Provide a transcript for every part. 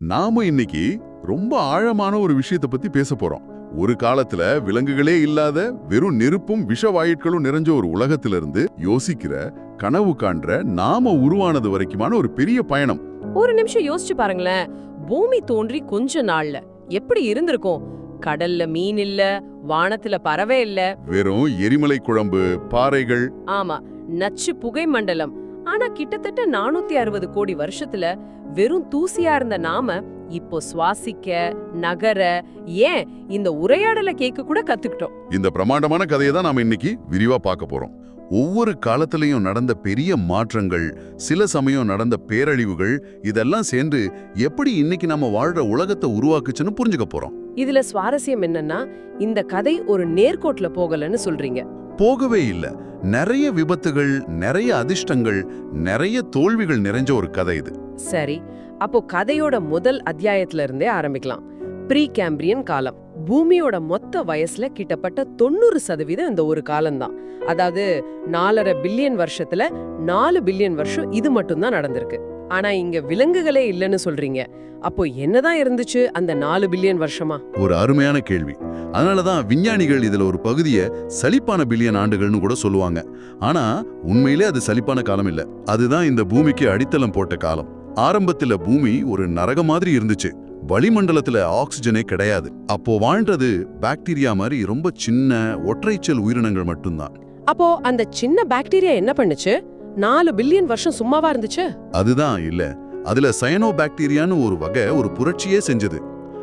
நாம இன்னைக்கு ரொம்ப ஆழமான ஒரு விஷயத்தை பத்தி பேச போறோம். ஒரு காலத்துல விலங்குகளே இல்லாத வெறும் நெருப்பும் விஷவாயுட்களும் நிறைஞ்ச ஒரு உலகத்திலிருந்து யோசிக்கிற கனவு காண்ற நாம உருவானது வரைக்குமான ஒரு பெரிய பயணம். ஒரு நிமிஷம் யோசிச்சு பாருங்களேன். பூமி தோன்றி கொஞ்ச நாள்ல எப்படி இருந்திருக்கும்? கடல்ல மீன் இல்ல வானத்துல பறவை இல்ல. வெறும் எரிமலை குழம்பு பாறைகள். ஆமா நச்சு புகை மண்டலம். ஆனா கிட்டத்தட்ட நானூத்தி அறுபது கோடி வருஷத்துல வெறும் தூசியா இருந்த நாம இப்போ சுவாசிக்க நகர ஏன் இந்த உரையாடலை கேட்க கூட கத்துக்கிட்டோம். இந்த பிரமாண்டமான கதையை தான் நாம இன்னைக்கு விரிவா பார்க்க போறோம். ஒவ்வொரு காலத்திலையும் நடந்த பெரிய மாற்றங்கள் சில சமயம் நடந்த பேரழிவுகள் இதெல்லாம் சேர்ந்து எப்படி இன்னைக்கு நம்ம வாழ்ற உலகத்தை உருவாக்குச்சுன்னு புரிஞ்சுக்க போறோம். இதுல சுவாரஸ்யம் என்னன்னா இந்த கதை ஒரு நேர்கோட்ல போகலன்னு சொல்றீங்க. போகவே இல்ல. நிறைய விபத்துகள் நிறைய அதிர்ஷ்டங்கள் நிறைய தோல்விகள் நிறைஞ்ச ஒரு கதை இது. சரி அப்போ கதையோட முதல் அத்தியாயத்துல இருந்தே ஆரம்பிக்கலாம். ப்ரீ கேம்பிரியன் காலம். பூமியோட மொத்த வயசுல கிட்டப்பட்ட தொண்ணூறு சதவீதம் இந்த ஒரு காலம்தான். அதாவது நாலரை பில்லியன் வருஷத்துல நாலு பில்லியன் வருஷம் இது மட்டும்தான் நடந்திருக்கு. ஆனா இங்க விலங்குகளே இல்லைன்னு சொல்றீங்க. அப்போ என்னதான் இருந்துச்சு அந்த நாலு பில்லியன் வருஷமா? ஒரு அருமையான கேள்வி. அதனாலதான் விஞ்ஞானிகள் இதுல ஒரு பகுதியை சலிப்பான பில்லியன் ஆண்டுகள்னு கூட சொல்லுவாங்க. ஆனா உண்மையிலே அது சலிப்பான காலம் இல்ல. அதுதான் இந்த பூமிக்கு அடித்தளம் போட்ட காலம். ஆரம்பத்துல பூமி ஒரு நரக மாதிரி இருந்துச்சு. வளிமண்டலத்துல ஆக்சிஜனே கிடையாது. அப்போ வாழ்றது பாக்டீரியா மாதிரி ரொம்ப சின்ன ஒற்றைச்சல் உயிரினங்கள் மட்டும்தான். அப்போ அந்த சின்ன பாக்டீரியா என்ன பண்ணுச்சு? நாலு பில்லியன் வருஷம் சும்மாவா இருந்துச்சு? அதுதான் இல்ல. அதுல சயனோ பாக்டீரியான்னு ஒரு வகை ஒரு புரட்சியே செஞ்சது.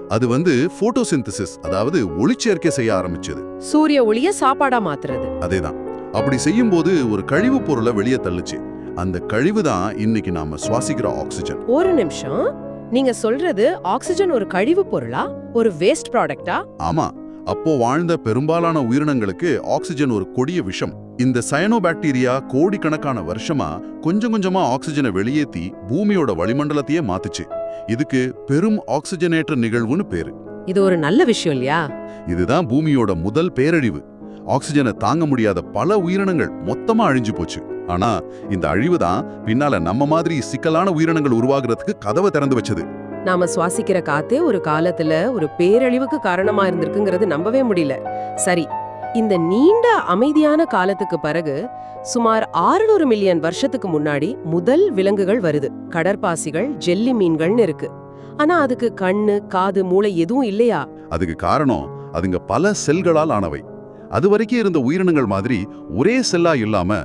அது வந்து போட்டோசிந்தசிஸ் அதாவது ஒளிச்சேர்க்கை செய்ய ஆரம்பிச்சது. சூரிய ஒளிய சாப்பாடா மாத்துறது. அதேதான். அப்படி செய்யும்போது ஒரு கழிவுப் பொருளை வெளியே தள்ளுச்சு. அந்த கழிவு தான் இன்னைக்கு நாம சுவாசிக்கிற ஆக்சிஜன். ஒரு நிமிஷம். நீங்க சொல்றது ஆக்சிஜன் ஒரு கழிவு பொருளா? ஒரு வேஸ்ட் ப்ராடக்ட்டா ஆமா. அப்போ வாழ்ந்த பெரும்பாலான உயிரினங்களுக்கு ஆக்சிஜன் ஒரு கொடிய விஷம். இந்த சயனோபாக்டீரியா கோடிக்கணக்கான வருஷமா கொஞ்சம் கொஞ்சமா ஆக்சிஜனை வெளியேத்தி பூமியோட வளிமண்டலத்தையே மாத்துச்சு. இதுக்கு பெரும் ஆக்சிஜனேற்ற நிகழ்வுன்னு பேரு. இது ஒரு நல்ல விஷயம் இல்லையா? இதுதான் பூமியோட முதல் பேரழிவு. ஆக்சிஜனை தாங்க முடியாத பல உயிரினங்கள் மொத்தமா அழிஞ்சு போச்சு. ஆனா இந்த அழிவு தான் பின்னால நம்ம மாதிரி சிக்கலான உயிரினங்கள் உருவாகுறதுக்கு கதவை திறந்து வச்சது. நாம சுவாசிக்கிற காத்தே ஒரு காலத்துல ஒரு பேரழிவுக்கு காரணமா இருந்திருக்குங்கிறது நம்பவே முடியல. சரி இந்த நீண்ட அமைதியான காலத்துக்கு பிறகு சுமார் 600 மில்லியன் வருஷத்துக்கு முன்னாடி முதல் விலங்குகள் வருது. கடற்பாசிகள் ஜெல்லி மீன்கள்னு இருக்கு. ஆனா அதுக்கு கண்ணு காது மூளை எதுவும் இல்லையா? அதுக்கு காரணம் அதுங்க பல செல்களால் ஆனவை. அது வரைக்கும் இருந்த உயிரினங்கள் மாதிரி ஒரே செல்லா இல்லாம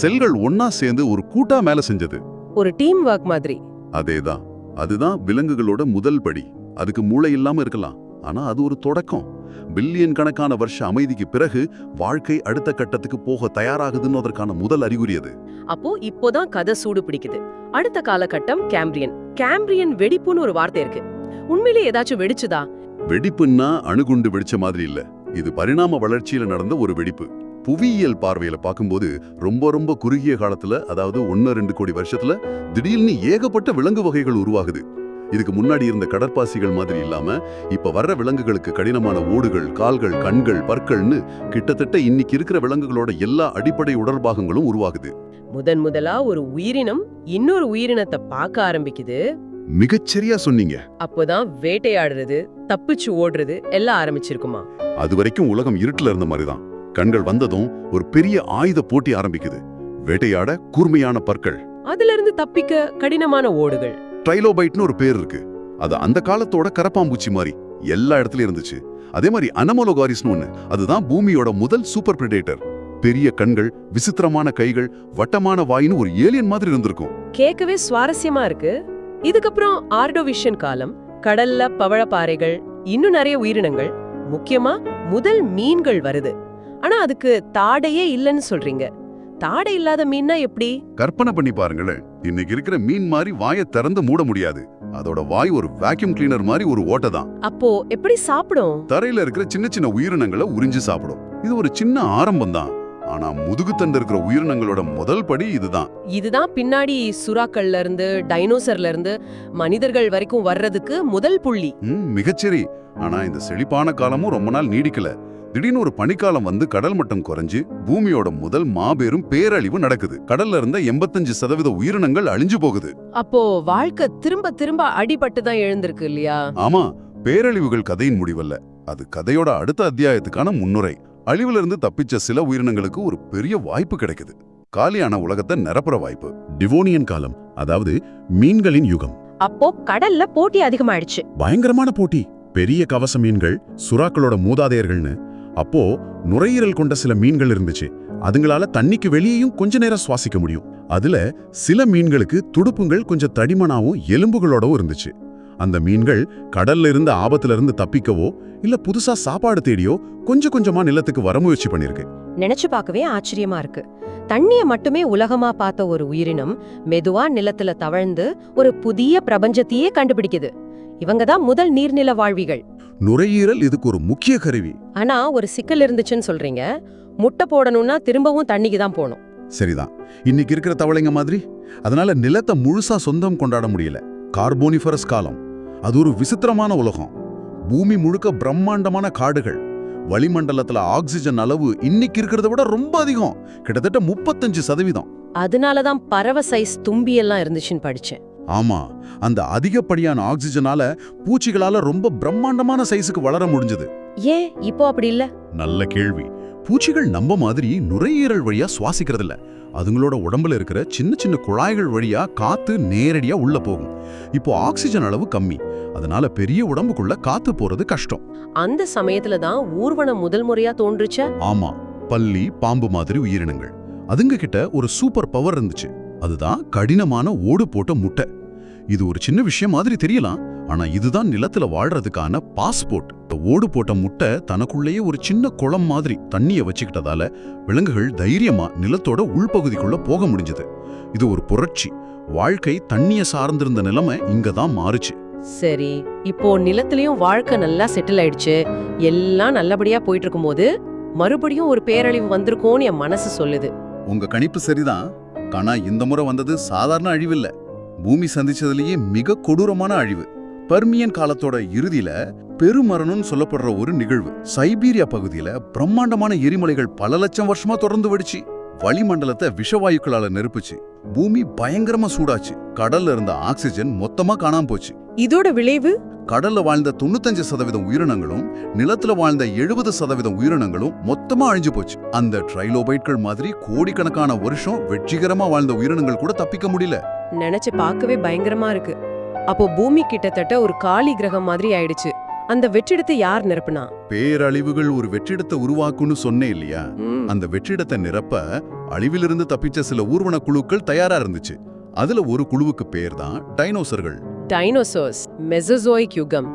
செல்கள் ஒன்னா சேர்ந்து ஒரு கூட்டா மேல செஞ்சது. ஒரு டீம் ஒர்க் மாதிரி. அதேதான். அதுதான் விலங்குகளோட முதல் படி. அதுக்கு மூளை இல்லாம இருக்கலாம். ஆனா அது ஒரு தொடக்கம். பில்லியன் கணக்கான வருஷ அமைதிக்கு பிறகு வாழ்க்கை அடுத்த கட்டத்துக்கு போக தயாராகுதுன்னு அதற்கான முதல் அறிகுறி அது. அப்போ இப்போதான் கதை சூடு பிடிக்குது. அடுத்த காலகட்டம் கேம்பிரியன். கேம்பிரியன் வெடிப்புன்னு ஒரு வார்த்தை இருக்கு. உண்மையிலே ஏதாச்சும் வெடிச்சுதா? வெடிப்புன்னா அணுகுண்டு வெடிச்ச மாதிரி இல்ல. இது பரிணாம வளர்ச்சியில நடந்த ஒரு வெடிப்பு. புவியியல் பார்வையில பார்க்கும்போது ரொம்ப ரொம்ப குறுகிய காலத்துல அதாவது ஒன்னு ரெண்டு கோடி வருஷத்துல திடீர்னு ஏகப்பட்ட விலங்கு வகைகள் உருவாகுது. இதுக்கு முன்னாடி இருந்த கடற்பாசிகள் மாதிரி இல்லாம இப்ப வர்ற விலங்குகளுக்கு கடினமான ஓடுகள் கால்கள் கண்கள் பற்கள்னு கிட்டத்தட்ட இன்னைக்கு இருக்கிற விலங்குகளோட எல்லா அடிப்படை உடற்பாகங்களும் உருவாகுது. முதன் முதலா ஒரு உயிரினம் இன்னொரு உயிரினத்தை பார்க்க ஆரம்பிக்குது. மிகச்சரியா சொன்னீங்க. அப்போதான் வேட்டையாடுறது தப்பிச்சு ஓடுறது எல்லாம் ஆரம்பிச்சிருக்குமா? அது வரைக்கும் உலகம் இருட்டுல இருந்த மாதிரிதான் கண்கள் வந்ததும் ஒரு பெரிய ஆயுத போட்டி ஆரம்பிக்குது. வேட்டையாட கூர்மையான பற்கள். அதுல இருந்து தப்பிக்க கடினமான ஓடுகள். ட்ரைலோபைட்னு ஒரு பேர் இருக்கு. அது அந்த காலத்தோட கரப்பாம்பூச்சி மாதிரி எல்லா இடத்துலயும் இருந்துச்சு. அதே மாதிரி அனமோலோகாரிஸ்னு ஒண்ணு. அதுதான் பூமியோட முதல் சூப்பர் பிரெடேட்டர். பெரிய கண்கள் விசித்திரமான கைகள் வட்டமான வாயின்னு ஒரு ஏலியன் மாதிரி இருந்திருக்கும். கேட்கவே சுவாரஸ்யமா இருக்கு. இதுக்கப்புறம் ஆர்டோவிஷன் காலம் கடல்ல பவழப்பாறைகள் இன்னும் நிறைய உயிரினங்கள் முக்கியமா முதல் மீன்கள் வருது. ஆனா அதுக்கு தாடையே இல்லைன்னு சொல்றீங்க. தாடை இல்லாத மீன்னா எப்படி? கற்பனை பண்ணி பாருங்களேன். இன்னைக்கு இருக்கிற மீன் மாதிரி வாயை திறந்து மூட முடியாது. அதோட வாய் ஒரு வேக்யூம் கிளீனர் மாதிரி ஒரு ஓட்டை தான். அப்போ எப்படி சாப்பிடும்? தரையில இருக்கிற சின்ன சின்ன உயிரினங்களை உறிஞ்சு சாப்பிடும். இது ஒரு சின்ன ஆரம்பம் தான். ஆனா முதுகுத்தண்டு இருக்கிற உயிரினங்களோட முதல் படி இதுதான். இதுதான் பின்னாடி சுறாக்கள்ல இருந்து டைனோசர்ல இருந்து மனிதர்கள் வரைக்கும் வர்றதுக்கு முதல் புள்ளி. மிகச்சரி ஆனா இந்த செழிப்பான காலமும் ரொம்ப நாள் நீடிக்கல. திடீர்னு ஒரு பனிக்காலம் வந்து கடல் மட்டம் குறைஞ்சு பூமியோட முதல் மாபெரும் பேரழிவு நடக்குது. கடல்ல இருந்த எண்பத்தஞ்சு சதவீத உயிரினங்கள் அழிஞ்சு போகுது. அப்போ வாழ்க்கை திரும்ப திரும்ப அடிபட்டு தான் எழுந்திருக்கு இல்லையா? ஆமா பேரழிவுகள் கதையின் முடிவல்ல. அது கதையோட அடுத்த அத்தியாயத்துக்கான முன்னுரை. அழிவுல இருந்து தப்பிச்ச சில உயிரினங்களுக்கு ஒரு பெரிய வாய்ப்பு கிடைக்குது. காலியான உலகத்தை நிரப்புற வாய்ப்பு. டிவோனியன் காலம் அதாவது மீன்களின் யுகம். அப்போ கடல்ல போட்டி அதிகமாயிடுச்சு. பயங்கரமான போட்டி. பெரிய கவச மீன்கள் சுறாக்களோட மூதாதையர்கள்னு அப்போ நுரையீரல் கொண்ட சில மீன்கள் இருந்துச்சு. அதுங்களால தண்ணிக்கு வெளியேயும் கொஞ்ச நேரம் சுவாசிக்க முடியும். அதுல சில மீன்களுக்கு துடுப்புங்கள் கொஞ்சம் தடிமனாவும் எலும்புகளோடவும் இருந்துச்சு. அந்த மீன்கள் கடல்ல இருந்து ஆபத்துல இருந்து தப்பிக்கவோ இல்ல புதுசா சாப்பாடு தேடியோ கொஞ்சம் கொஞ்சமா நிலத்துக்கு வர முயற்சி பண்ணிருக்கு. நினைச்சு பார்க்கவே ஆச்சரியமா இருக்கு. தண்ணிய மட்டுமே உலகமா பார்த்த ஒரு உயிரினம் மெதுவா நிலத்துல தவழ்ந்து ஒரு புதிய பிரபஞ்சத்தையே கண்டுபிடிக்குது. இவங்க தான் முதல் நீர்நில வாழ்விகள். நுரையீரல் இதுக்கு ஒரு முக்கிய கருவி. ஆனா ஒரு சிக்கல் இருந்துச்சுன்னு சொல்றீங்க. முட்டை போடணும்னா திரும்பவும் தண்ணிக்கு தான் போகணும். சரிதான். இன்னைக்கு இருக்கிற தவளைங்க மாதிரி அதனால நிலத்தை முழுசா சொந்தம் கொண்டாட முடியல. கார்போனிஃபரஸ் காலம். அது ஒரு விசித்திரமான உலகம். பூமி முழுக்க பிரம்மாண்டமான காடுகள். வளிமண்டலத்துல ஆக்சிஜன் அளவு இன்னைக்கு இருக்கிறத விட ரொம்ப அதிகம். கிட்டத்தட்ட முப்பத்தஞ்சு சதவீதம். அதனாலதான் பறவை சைஸ் தும்பி எல்லாம் இருந்துச்சுன்னு படிச்சேன். ஆமா. அந்த அதிகப்படியான ஆக்சிஜனால பூச்சிகளால ரொம்ப பிரம்மாண்டமான சைஸுக்கு வளர முடிஞ்சது. ஏன்? இப்போ அப்படி இல்ல. நல்ல கேள்வி. பூச்சிகள் நம்ம மாதிரி நுரையீரல் வழியா சுவாசிக்கிறது இல்ல அதுங்களோட உடம்புல இருக்கிற சின்ன சின்ன குழாய்கள் வழியா காத்து நேரடியா உள்ள போகும். இப்போ ஆக்சிஜன் அளவு கம்மி. அதனால பெரிய உடம்புக்குள்ள காத்து போறது கஷ்டம். அந்த சமயத்துல தான் ஊர்வனம் முதல் முறையா தோன்றுச்ச? ஆமா. பல்லி பாம்பு மாதிரி உயிரினங்கள். அதுங்க கிட்ட ஒரு சூப்பர் பவர் இருந்துச்சு. அதுதான் கடினமான ஓடு போட்ட முட்டை. இது ஒரு சின்ன விஷயம் மாதிரி தெரியலாம். ஆனா இதுதான் நிலத்துல வாழ்றதுக்கான பாஸ்போர்ட். ஓடு போட்ட முட்டை தனக்குள்ளேயே ஒரு சின்ன குளம் மாதிரி தண்ணிய வச்சுக்கிட்டதால விலங்குகள் தைரியமா நிலத்தோட உள்பகுதிக்குள்ள போக முடிஞ்சது. இது ஒரு புரட்சி. வாழ்க்கை தண்ணிய சார்ந்திருந்த நிலைமை இங்க தான் மாறுச்சு. சரி இப்போ நிலத்திலயும் வாழ்க்கை நல்லா செட்டில் ஆயிடுச்சு. எல்லாம் நல்லபடியா போயிட்டு இருக்கும்போது மறுபடியும் ஒரு பேரழிவு வந்திருக்கும்னு என் மனசு சொல்லுது. உங்க கணிப்பு சரிதான். ஆனா இந்த முறை வந்தது சாதாரண அழிவில்ல. பூமி சந்திச்சதுலயே மிக கொடூரமான அழிவு. பர்மியன் காலத்தோட இறுதியில பெருமரணம்னு சொல்லப்படுற ஒரு நிகழ்வு. சைபீரியா பகுதியில பிரம்மாண்டமான எரிமலைகள் பல லட்சம் வருஷமா தொடர்ந்து வெடிச்சு வளிமண்டலத்தை விஷவாயுக்களால நெருப்புச்சு. பூமி பயங்கரமா சூடாச்சு. கடல்ல இருந்த ஆக்சிஜன் மொத்தமா காணாம போச்சு. இதோட விளைவு கடல்ல வாழ்ந்த தொண்ணூத்தஞ்சு சதவீதம் உயிரினங்களும் நிலத்துல வாழ்ந்த எழுபது சதவீதம் உயிரினங்களும் மொத்தமா அழிஞ்சு போச்சு. அந்த ட்ரைலோபைட்கள் மாதிரி கோடிக்கணக்கான வருஷம் வெற்றிகரமா வாழ்ந்த உயிரினங்கள் கூட தப்பிக்க முடியல. நினைச்சு பார்க்கவே பயங்கரமா இருக்கு. அப்போ பூமி கிட்டத்தட்ட ஒரு காலி கிரகம் மாதிரி ஆயிடுச்சு. அந்த வெற்றிடத்தை யார் நிரப்புனா? பேரழிவுகள் ஒரு வெற்றிடத்தை உருவாக்குன்னு சொன்னே இல்லையா? அந்த வெற்றிடத்தை நிரப்ப அழிவிலிருந்து தப்பிச்ச சில ஊர்வன குழுக்கள் தயாரா இருந்துச்சு. அதுல ஒரு குழுவுக்கு பேர் தான் டைனோசர்கள். டைனோசர்ஸ் மெசோசோயிக் யுகம்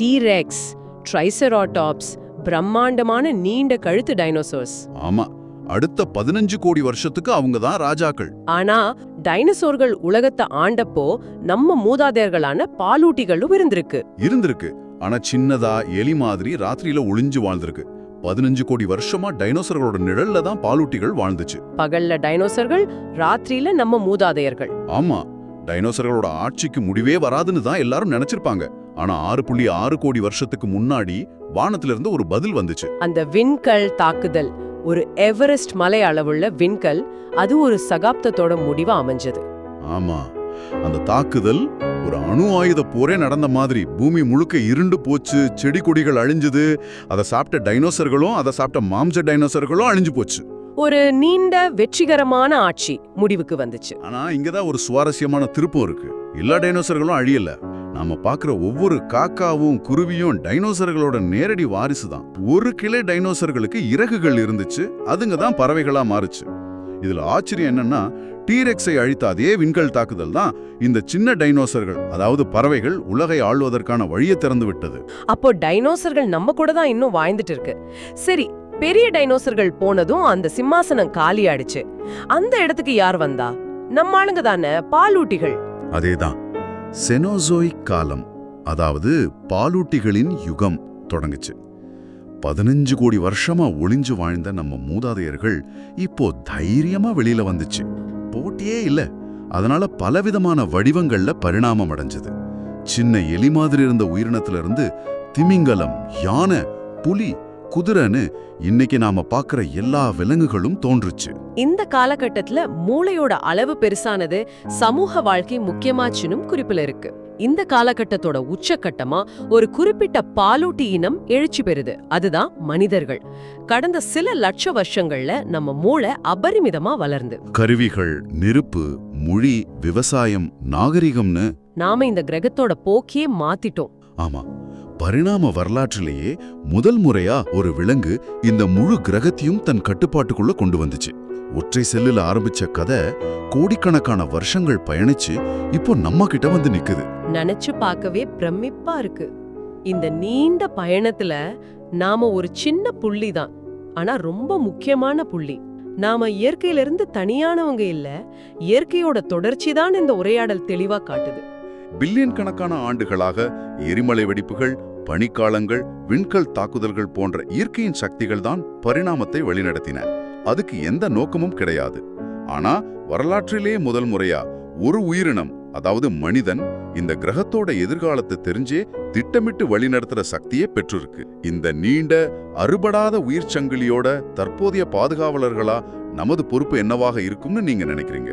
டீரெக்ஸ் ட்ரைசெராடாப்ஸ் பிரம்மாண்டமான நீண்ட கழுத்து டைனோசர்ஸ் ஆமா அடுத்த பதினஞ்சு கோடி வருஷத்துக்கு அவங்க தான் ராஜாக்கள். ஆனா டைனோசோர்கள் உலகத்தை ஆண்டப்போ நம்ம மூதாதையர்களான பாலூட்டிகளும் இருந்திருக்கு. இருந்திருக்கு. ஆனா சின்னதா எலி மாதிரி ராத்திரியில ஒளிஞ்சு வாழ்ந்திருக்கு. பதினஞ்சு கோடி வருஷமா டைனோசர்களோட நிழல்ல தான் பாலூட்டிகள் வாழ்ந்துச்சு. பகல்ல டைனோசர்கள் ராத்திரியில நம்ம மூதாதையர்கள். ஆமா டைனோசர்களோட ஆட்சிக்கு முடிவே வராதுன்னு தான் எல்லாரும் நினைச்சிருப்பாங்க. ஆனா ஆறு புள்ளி ஆறு கோடி வருஷத்துக்கு முன்னாடி வானத்துல இருந்து ஒரு பதில் வந்துச்சு. அந்த விண்கல் தாக்குதல் ஒரு எவரெஸ்ட் மலை அளவுள்ள விண்கல் அது ஒரு சகாப்தத்தோட முடிவா அமைஞ்சது. ஆமா அந்த தாக்குதல் ஒரு அணு ஆயுத போரே நடந்த மாதிரி பூமி முழுக்க இருண்டு போச்சு செடி கொடிகள் அழிஞ்சது அதை சாப்பிட்ட டைனோசர்களும் அதை சாப்பிட்ட மாம்ச டைனோசர்களும் அழிஞ்சு போச்சு. ஒரு நீண்ட வெற்றிகரமான ஆட்சி முடிவுக்கு வந்துச்சு. ஆனா இங்கதான் ஒரு சுவாரஸ்யமான திருப்பம் இருக்கு. எல்லா டைனோசர்களும் அழியல. நாம பாக்குற ஒவ்வொரு காக்காவும் குருவியும் டைனோசர்களோட நேரடி வாரிசு தான் ஒரு கிளை டைனோசர்களுக்கு இறகுகள் இருந்துச்சு. அதுங்க தான் பறவைகளா மாறுச்சு. இதுல ஆச்சரியம் என்னன்னா டீரெக்ஸை அழித்த அதே விண்கல் தாக்குதல் தான் இந்த சின்ன டைனோசர்கள் அதாவது பறவைகள் உலகை ஆள்வதற்கான வழியை திறந்து விட்டது. அப்போ டைனோசர்கள் நம்ம கூட தான் இன்னும் வாழ்ந்துட்டு இருக்கு. சரி பெரிய டைனோசர்கள் போனதும் அந்த சிம்மாசனம் காலியாயிடுச்சு. அந்த இடத்துக்கு யார் வந்தா? நம்ம ஆளுங்க தானே பாலூட்டிகள். அதேதான். செனோசோயிக் காலம் அதாவது பாலூட்டிகளின் யுகம் தொடங்குச்சு. பதினஞ்சு கோடி வருஷமா ஒளிஞ்சு வாழ்ந்த நம்ம மூதாதையர்கள் இப்போ தைரியமா வெளியில வந்துச்சு. போட்டியே இல்ல. அதனால பலவிதமான வடிவங்கள்ல பரிணாமம் அடைஞ்சது. சின்ன எலி மாதிரி இருந்த உயிரினத்துல இருந்து திமிங்கலம் யானை புலி குதிரைன்னு இன்னைக்கு நாம பார்க்கிற எல்லா விலங்குகளும் தோன்றுச்சு. இந்த காலகட்டத்துல மூளையோட அளவு பெருசானது சமூக வாழ்க்கை முக்கியமாச்சுன்னும் குறிப்புல இருக்கு. இந்த காலகட்டத்தோட உச்சக்கட்டமா ஒரு குறிப்பிட்ட பாலூட்டி இனம் எழுச்சி பெறுது. அதுதான் மனிதர்கள். கடந்த சில லட்ச வருஷங்கள்ல நம்ம மூளை அபரிமிதமா வளர்ந்து. கருவிகள் நெருப்பு மொழி விவசாயம் நாகரிகம்னு நாம இந்த கிரகத்தோட போக்கியே மாத்திட்டோம். ஆமா. பரிணாம வரலாற்றிலேயே முதல் முறையா ஒரு விலங்கு இந்த முழு கிரகத்தையும் தன் கட்டுப்பாட்டுக்குள்ள கொண்டு வந்துச்சு. ஒற்றை செல்லுல ஆரம்பிச்ச கதை கோடிக்கணக்கான வருஷங்கள் பயணிச்சு இப்போ நம்ம கிட்ட வந்து நிக்குது. நினைச்சு பார்க்கவே பிரமிப்பா இருக்கு. இந்த நீண்ட பயணத்துல நாம ஒரு சின்ன புள்ளி தான். ஆனா ரொம்ப முக்கியமான புள்ளி. நாம இயற்கையில இருந்து தனியானவங்க இல்ல இயற்கையோட தொடர்ச்சி தான் இந்த உரையாடல் தெளிவா காட்டுது. பில்லியன் கணக்கான ஆண்டுகளாக எரிமலை வெடிப்புகள் பனிக்காலங்கள் விண்கல் தாக்குதல்கள் போன்ற இயற்கையின் சக்திகள் தான் பரிணாமத்தை வழிநடத்தின. அதுக்கு எந்த நோக்கமும் கிடையாது. ஆனா வரலாற்றிலே முதல் முறையா ஒரு உயிரினம் அதாவது மனிதன் இந்த கிரகத்தோட எதிர்காலத்தை தெரிஞ்சே திட்டமிட்டு வழிநடத்துற சக்தியே பெற்றிருக்கு. இந்த நீண்ட அறுபடாத உயிர் சங்கிலியோட தற்போதைய பாதுகாவலர்களா நமது பொறுப்பு என்னவாக இருக்கும்னு நீங்க நினைக்கிறீங்க?